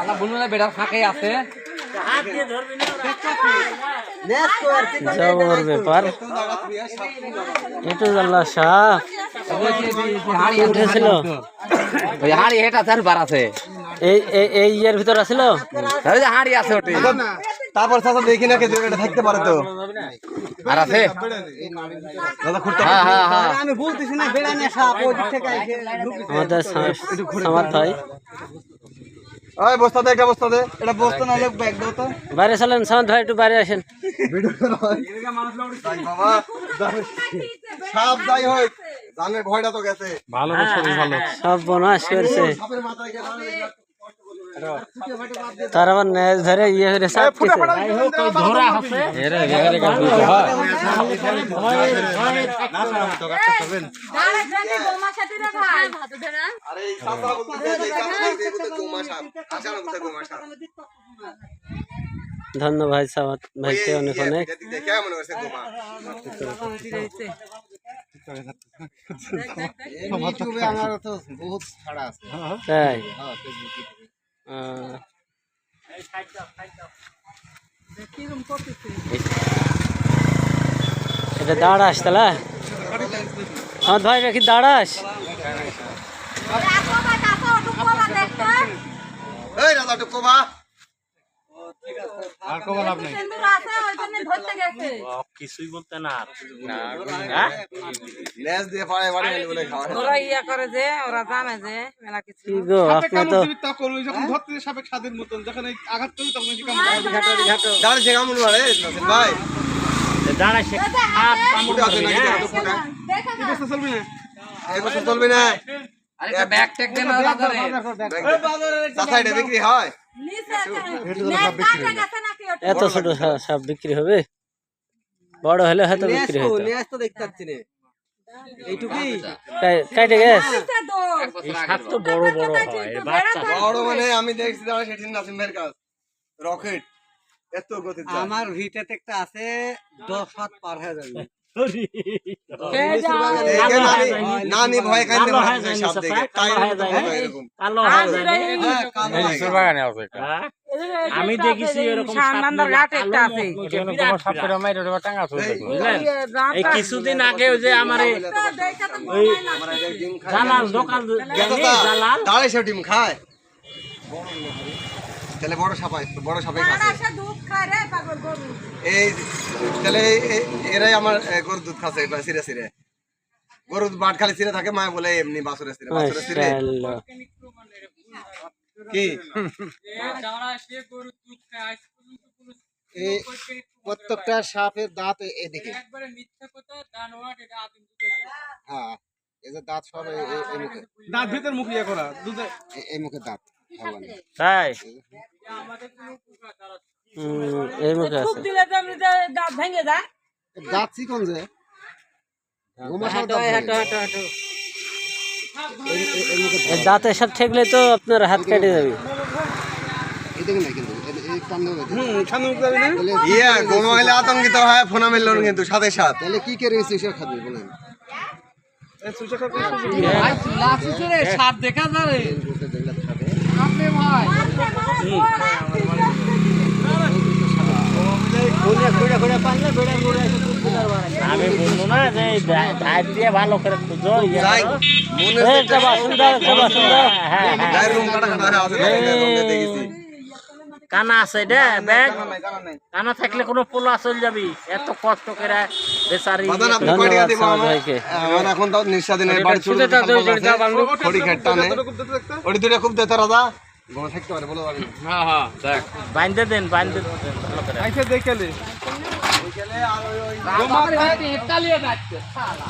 আল্লাহ বলুন না বেটার ফাঁকে আছে জবর ব্যাপার? একটু জানলা সাপ উঠেছিল ওই হাড়ি হেটা চার বার আছে। এই এই এই ইয়ের ভিতর আছিল? ওই যে হাড়ি আছে ওটি। তারপর চাচা দেখি না কেজি এটা থাকতে পারে তো। আর আছে? দাদা খুঁড়তে হ্যাঁ হ্যাঁ হ্যাঁ। আমি বলতেছি না বেড়া নিয়ে সাপ ওই দিক থেকে আমাদের সামার ভাই। ওই বস্তা দে এটা বস্তা দে। এটা বস্তা না হলে ব্যাগ দাও তো। বাইরে চলেন সামার ভাই একটু বাইরে আসেন। বাবা সাপ যাই হোক জানে ভয়টা তো গেছে। ভালো সব বনাস করছে। সাপের মাথায় গেছে তার আবার নেজ ধরে ইয়ে হয়ে সাপ কিছু আরে এই সাপা বলতে যে সাপ দেখতে বলতে গোমা সাপ আসার বলতে গোমা সাপ ধন্যবাদ ভাই সামার ভাইকে অনেক অনেক দেখতে কেমন হয়েছে গোমা ইউটিউবে আমার তো বহুত ছাড়া আছে তাই হ্যাঁ ফেসবুকে আহ, এটা দাঁড়াস তাহলে। আমার ভাই নাকি দাঁড়াস। এই রাজা টুকুবা কিছুই বলতে না লেজ দিয়ে পাড়ে বাড়ি বলে খাওয়া। ওরা ইয়া করে যে ওরা জানে যে মেলা কিছু। কি গো আপনার তো দাঁড়ে সে কেমন মারে ভাই। দাঁড়ায় সে হাত কামড় ফুটে আছে নাকি? তো ফুটে এই বছর চলবে না? আরে ব্যাগ ট্যাগ দেন না বাজারে। বিক্রি হয়? এত ছোট সাপ বিক্রি হবে? বড় হলে হয়তো বিক্রি হতো কাই- কাইটে গেছ? হাত তো বড় বড় হয়। বড় মানে আমি দেখছি দাঁড়া সেটি নাসিম ভাইয়ের কাজ। রকেট। এত গতি আমার ভিটাতে একটা আছে দশ হাত পার হয়ে যাবে। নানি নানি ভয় কালো আমি দেখেছি এরকম কিছুদিন আগে যে আমার জালাল দোকান জালাল সে ডিম খায়। তাহলে বড় সাপাই বড় সাপাই এই তাহলে এই- এই- এরাই আমার গরুর দুধ খাচ্ছে এটা সিরে সিরে গরুর দুধ বাট খালি সিরে থাকে মা বলে এমনি বাছুরে সিরে বাছুরে সিরে। কি? এই প্রত্যেকটা সাপের দাঁত এ- এদিকে। হ্যাঁ এই যে দাঁত সব এই- মুখে। দাঁত ভিতর মুখ ইয়ে করা দুধে। এই- মুখে দাঁত। তাই? এই মুখে আছে। দিলে তো দাঁত ভেঙে যায়। দাঁত চিকন যে? গোমা সাপ দাঁত ভাঙে। এই- এই- এই মুখে এই দাঁতে সব ঠেকলে তো আপনার হাত কেটে যাবে। ইয়া আতঙ্কিত হয় ফোনা মিলল কিন্তু সাথে সাথ। তাহলে কি খাবি বলেন? দেখা যাবে আপনি ভাই আমি বলব না যে এই ধা- ধার দিয়ে ভালো করে খুঁজো একটা একটা হ্যাঁ কানা আছে রে ব্যাগ কানা থাকলে কোনো পোলা চল যাবি। এত কষ্ট করে বেচারি। এখন খড়ি খেটটা নেই ওটি দুটো খুব দেতে রাজা গোমা থাকতে পারে বলো হ্যাঁ হ্যাঁ দেখ বাইন্ধে দেন বাইন্ধে দেন। ভালো করে। আইসে দেখালে আমার হাতে হেটালিয়ে যাচ্ছে শালা